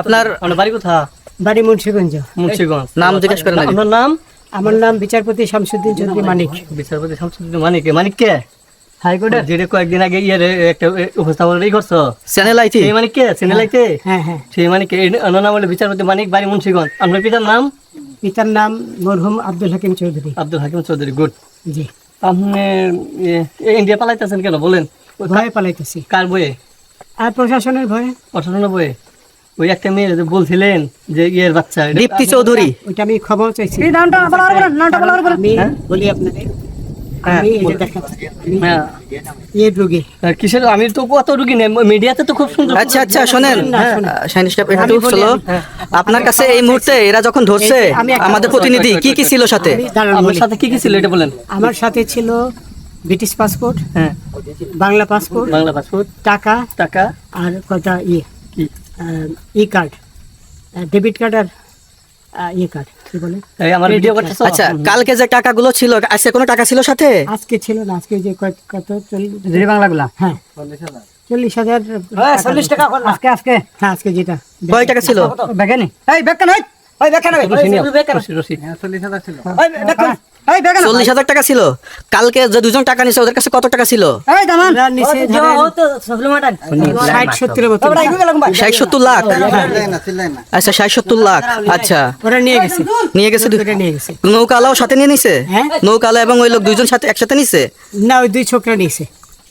আপনার আপনার বাড়ি কোথা বাড়ি মুন্সিগঞ্জ। মুন্সিগঞ্জ। নাম জিজ্ঞেস করেন আপনার নাম আমার নাম বিচারপতি শামসুদ্দিন চৌধুরী মানিক। বিচারপতি শামসুদ্দিন মানিক। মানিক কে? হাইকোর্টে যেটা কয়েকদিন আগে ইয়ে একটা এ, করছ? চ্যানেল আইটি সেই মানিক কে? সিনেলাইতে হ্যাঁ হ্যাঁ সেই মানিক অন্য নাম হলো বিচারপতি মানিক বাড়ি মুন্সিগঞ্জ। আপনার পিতার নাম? পিতার নাম মরহুম আব্দুল হাকিম চৌধুরী। আব্দুল হাকিম চৌধুরী গুড। জি। আপনি ইন্ডিয়া পালাইতেছেন কেন? বলেন। ভয়ে পালাইতেছি। কার বইয়ে আর প্রশাসনের ভয়ে ওই একটা মেয়ে বলছিলেন যে ইয়ের বাচ্চা দীপ্তি চৌধুরী। ওইটা আমি খবর চাইছি। হ্যাঁ, এই যে বলুন। দেখাচ্ছি আমি হ্যাঁ। আর কিসের আমি তো কত রুগী নেই মিডিয়াতে তো খুব সুন্দর আচ্ছা আচ্ছা শোনেন হ্যাঁ, হ্যাঁ। আপনার কাছে এই মুহূর্তে এরা যখন ধরছে আমাদের প্রতিনিধি কি কি ছিল সাথে? আমার সাথে কি কি ছিল এটা বলেন। আমার সাথে ছিল ব্রিটিশ পাসপোর্ট হ্যাঁ বাংলা পাসপোর্ট বাংলা পাসপোর্ট টাকা টাকা আর কটা ইয়ে? কি? ই কার্ড ডেবিট কার্ড আর ইয়ে কার্ড কি বলে? আমার ভিডিও। আচ্ছা কালকে যে টাকাগুলো ছিল আজকে কোনো টাকা ছিল সাথে? আজকে ছিল না আজকে যে কত কত চল্লিশ? বাংলাগুলা হ্যাঁ। চল্লিশ হাজার। চল্লিশ টাকা আজকে আজকে। হ্যাঁ আজকে যেটা। কয় টাকা ছিল? বেগানি এই বেগান ওই ওই বেগান ওই রশি নিও, রশি, রশি। ওই বেগান ওই বেগান চল্লিশ হাজার টাকা ছিল। কালকে যে দুজন টাকা নিছে ওদের কাছে কত টাকা ছিল? এই দামান। ওরা নিচে ধরেন ষাট সত্তরের মতো। ষাট সত্তর লাখ। আচ্ছা ষাট সত্তর লাখ। আচ্ছা। নিয়ে গেছে। নিয়ে গেছে দুই- ওরা নিয়ে গেছে। নৌকালাও সাথে নিয়ে নিছে? হ্যাঁ। নৌকালা এবং ওই লোক দুইজন সাথে একসাথে নিছে? না ওই দুই ছোকরা নিয়েছে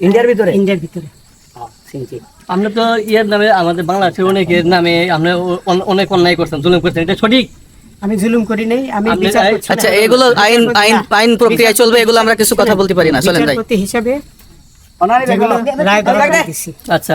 ইন্ডিয়ার ভিতরে? ইন্ডিয়ার ভিতরে। আমরা তো ইয়ের নামে আমাদের বাংলাদেশের অনেকের নামে আমরা অনেক অন্যায় করছেন জুলুম করছেন এটা সঠিক? আমি জুলুম করি নাই আমি বিচার করছি আচ্ছা এগুলো আইন আইন আইন প্রক্রিয়ায় চলবে এগুলো আমরা কিছু কথা বলতে পারি না চলেন ভাই। হিসাবে আচ্ছা